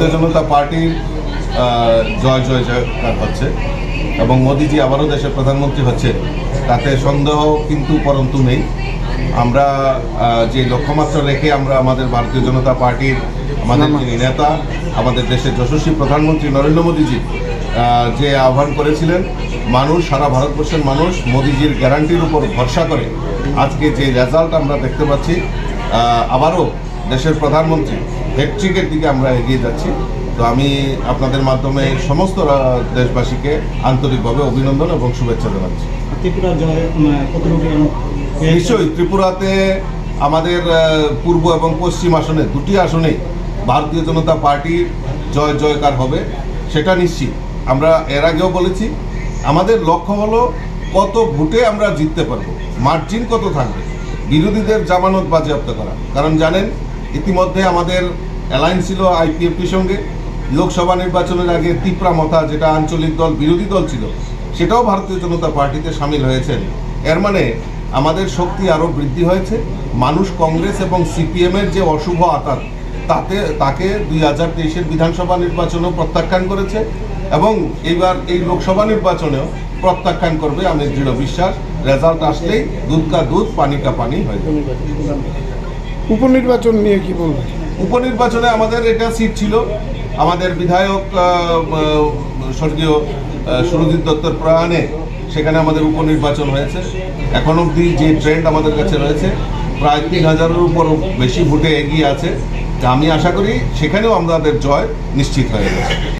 ভারতীয় জনতা পার্টির জয় জয় জয়কার হচ্ছে। এবং মোদিজি আবারও দেশের প্রধানমন্ত্রী হচ্ছে তাতে সন্দেহ কিন্তু পরন্তু নেই। আমরা যে লক্ষ্যমাত্রা রেখে আমরা আমাদের ভারতীয় জনতা পার্টির আমাদের যিনি নেতা আমাদের দেশের যশস্বী প্রধানমন্ত্রী নরেন্দ্র মোদীজি যে আহ্বান করেছিলেন মানুষ সারা ভারতবর্ষের মানুষ মোদিজির গ্যারান্টির উপর ভরসা করে। আজকে যে রেজাল্ট আমরা দেখতে পাচ্ছি আবারও দেশের প্রধানমন্ত্রী হ্যাট্রিকের দিকে আমরা এগিয়ে যাচ্ছি। তো আমি আপনাদের মাধ্যমে সমস্ত দেশবাসীকে আন্তরিকভাবে অভিনন্দন এবং শুভেচ্ছা জানাচ্ছি। ত্রিপুরা নিশ্চয়ই ত্রিপুরাতে আমাদের পূর্ব এবং পশ্চিম আসনে দুটি আসনেই ভারতীয় জনতা পার্টির জয় জয়কার হবে সেটা নিশ্চিত। আমরা এর আগেও বলেছি আমাদের লক্ষ্য হলো কত ভোটে আমরা জিততে পারব মার্জিন কত থাকবে বিরোধীদের জামানত বাজেয়াপ্ত করা। কারণ জানেন ইতিমধ্যে আমাদের অ্যালায়েন্স ছিল আইপিএফটির সঙ্গে। লোকসভা নির্বাচনের আগে তিপ্রা মথা, যেটা আঞ্চলিক দল, বিরোধী দল ছিল, সেটাও ভারতীয় জনতা পার্টিতে সামিল হয়েছেন। এর মানে আমাদের শক্তি আরও বৃদ্ধি হয়েছে। মানুষ কংগ্রেস এবং সিপিএমের যে অশুভ আতাত, তাতে, তাকে দুই হাজার তেইশের বিধানসভা নির্বাচনেও প্রত্যাখ্যান করেছে এবং এইবার এই লোকসভা নির্বাচনেও প্রত্যাখ্যান করবে, আমি দৃঢ় বিশ্বাস। রেজাল্ট আসলেই দুধ কা দুধ, পানি কা পানি হয়ে যাবে। উপনির্বাচন নিয়ে কি বলবেন উপনির্বাচনে আমাদের এটা সিট ছিল। আমাদের বিধায়ক স্বর্গীয় সুরজিৎ দত্তর প্রয়াণে সেখানে আমাদের উপনির্বাচন হয়েছে। এখন অবধি যে ট্রেন্ড আমাদের কাছে রয়েছে, প্রায় তিন হাজারের উপর বেশি ভোটে এগিয়ে আছে। আমি আশা করি সেখানেও আমাদের জয় নিশ্চিত হয়ে গেছে।